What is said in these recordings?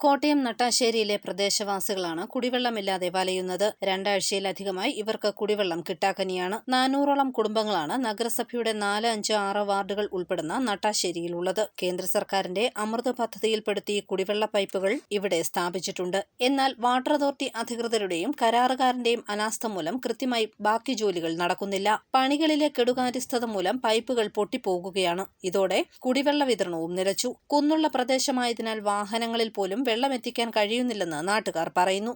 കോട്ടയം നട്ടാശ്ശേരിയിലെ പ്രദേശവാസികളാണ് കുടിവെള്ളമില്ലാതെ വലയുന്നത്. രണ്ടാഴ്ചയിലധികമായി ഇവർക്ക് കുടിവെള്ളം കിട്ടാക്കനിയാണ്. നാനൂറോളം കുടുംബങ്ങളാണ് നഗരസഭയുടെ നാല് അഞ്ച് ആറ് വാർഡുകൾ ഉൾപ്പെടുന്ന നട്ടാശ്ശേരിയിലുള്ളത്. കേന്ദ്ര സർക്കാരിന്റെ അമൃത് പദ്ധതിയിൽപ്പെടുത്തി കുടിവെള്ള പൈപ്പുകൾ ഇവിടെ സ്ഥാപിച്ചിട്ടുണ്ട്. എന്നാൽ വാട്ടർ അതോറിറ്റി അധികൃതരുടെയും കരാറുകാരന്റെയും അനാസ്ഥ മൂലം കൃത്യമായി ബാക്കി ജോലികൾ നടക്കുന്നില്ല. പണികളിലെ കെടുകാര്യസ്ഥത മൂലം പൈപ്പുകൾ പൊട്ടിപ്പോകുകയാണ്. ഇതോടെ കുടിവെള്ള വിതരണവും നിലച്ചു. കുന്നുള്ള പ്രദേശമായതിനാൽ വാഹനങ്ങളിൽ പോലും വെള്ളം എത്തിക്കാൻ കഴിയുന്നില്ലെന്ന് നാട്ടുകാർ പറയുന്നു.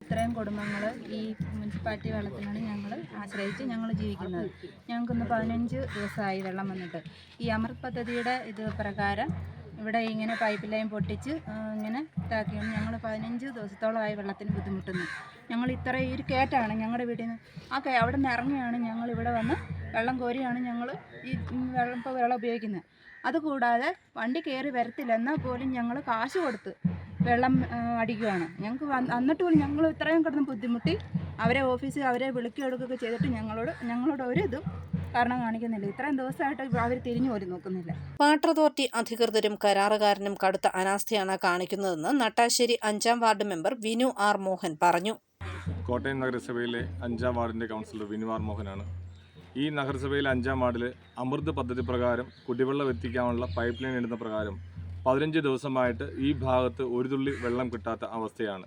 ഇത്രയും കുടുംബങ്ങൾ ഈ മുനിസിപ്പാലിറ്റി വെള്ളത്തിനാണ് ഞങ്ങൾ ആശ്രയിച്ച് ഞങ്ങൾ ജീവിക്കുന്നത്. ഞങ്ങൾക്കിന്ന് പതിനഞ്ച് ദിവസമായി വെള്ളം വന്നിട്ട്. ഈ അമൃത് പദ്ധതിയുടെ ഇത് പ്രകാരം ഇവിടെ ഇങ്ങനെ പൈപ്പ് ലൈൻ പൊട്ടിച്ച് ഇങ്ങനെ ഇതാക്കിയാണ് ഞങ്ങൾ പതിനഞ്ച് ദിവസത്തോളമായി വെള്ളത്തിന് ബുദ്ധിമുട്ടുന്നു. ഞങ്ങൾ ഇത്ര ഈ ഒരു കയറ്റാണ് ഞങ്ങളുടെ വീട്ടിൽ നിന്ന്. ആ കേ അവിടെ നിന്ന് ഇറങ്ങിയാണ് ഞങ്ങൾ ഇവിടെ വന്ന് വെള്ളം കോരിയാണ് ഞങ്ങൾ ഈ വെള്ളം ഇപ്പോൾ വെള്ളം ഉപയോഗിക്കുന്നത്. അതുകൂടാതെ വണ്ടി കയറി വരത്തില്ല എന്നാൽ പോലും ഞങ്ങൾ കാശ് കൊടുത്ത് വെള്ളം അടിക്കുകയാണ് ഞങ്ങൾക്ക് വന്നിട്ട് പോലും ഞങ്ങൾ ഇത്രയും കിടന്ന് ബുദ്ധിമുട്ടി അവരെ ഓഫീസിൽ അവരെ വിളിക്കുകയൊക്കെ ചെയ്തിട്ട് ഞങ്ങളോട് ഞങ്ങളോട് ഒരു കാരണം കാണിക്കുന്നില്ല. ഇത്രയും ദിവസമായിട്ട് അവർ തിരിഞ്ഞു പോലും നോക്കുന്നില്ല. വാട്ടർ അതോറിറ്റി അധികൃതരും കരാറുകാരനും കടുത്ത അനാസ്ഥയാണ് കാണിക്കുന്നതെന്ന് നട്ടാശ്ശേരി അഞ്ചാം ward member Vinu R Mohan പറഞ്ഞു. കോട്ടയം നഗരസഭയിലെ അഞ്ചാം വാർഡിന്റെ കൗൺസിലർ വിനു ആർ മോഹനാണ്. ഈ നഗരസഭയിലെ അഞ്ചാം വാർഡിൽ അമൃത് പദ്ധതി പ്രകാരം കുടിവെള്ളം എത്തിക്കാനുള്ള പൈപ്പ് ലൈൻ ഇടുന്ന പ്രകാരം പതിനഞ്ച് ദിവസമായിട്ട് ഈ ഭാഗത്ത് ഒരു തുള്ളി വെള്ളം കിട്ടാത്ത അവസ്ഥയാണ്.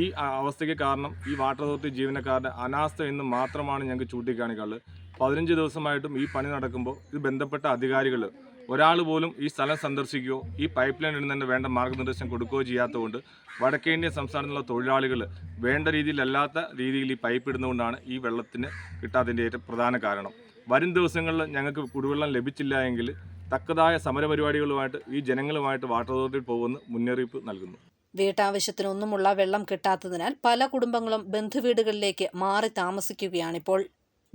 ഈ അവസ്ഥയ്ക്ക് കാരണം ഈ വാട്ടർ അതോറിറ്റി ജീവനക്കാരുടെ അനാസ്ഥ എന്ന് മാത്രമാണ് ഞങ്ങൾക്ക് ചൂണ്ടിക്കാണിക്കാനുള്ളത്. പതിനഞ്ച് ദിവസമായിട്ടും ഈ പണി നടക്കുമ്പോൾ ഇത് ബന്ധപ്പെട്ട അധികാരികൾ ഒരാൾ പോലും ഈ സ്ഥലം സന്ദർശിക്കുകയോ ഈ പൈപ്പ് ലൈൻ ഇടുന്നതിന് വേണ്ട മാർഗനിർദ്ദേശം കൊടുക്കുകയോ ചെയ്യാത്തതുകൊണ്ട് വടക്കേ ഇന്ത്യൻ സംസ്ഥാനത്തുള്ള തൊഴിലാളികൾ വേണ്ട രീതിയിലല്ലാത്ത രീതിയിൽ ഈ പൈപ്പ് ഇടുന്നതുകൊണ്ടാണ് ഈ വെള്ളത്തിന് കിട്ടാത്തതിന്റെ ഏറ്റവും പ്രധാന കാരണം. വരും ദിവസങ്ങളിൽ ഞങ്ങൾക്ക് കുടിവെള്ളം ലഭിച്ചില്ല എങ്കിൽ തക്കതായ സമരപരിപാടികളുമായിട്ട് ഈ ജനങ്ങളുമായിട്ട് വാട്ടർ അതോറിറ്റിയിൽ പോകുമെന്ന് മുന്നറിയിപ്പ് നൽകുന്നു. വീട്ടാവശ്യത്തിനൊന്നുമുള്ള വെള്ളം കിട്ടാത്തതിനാൽ പല കുടുംബങ്ങളും ബന്ധുവീടുകളിലേക്ക് മാറി താമസിക്കുകയാണിപ്പോൾ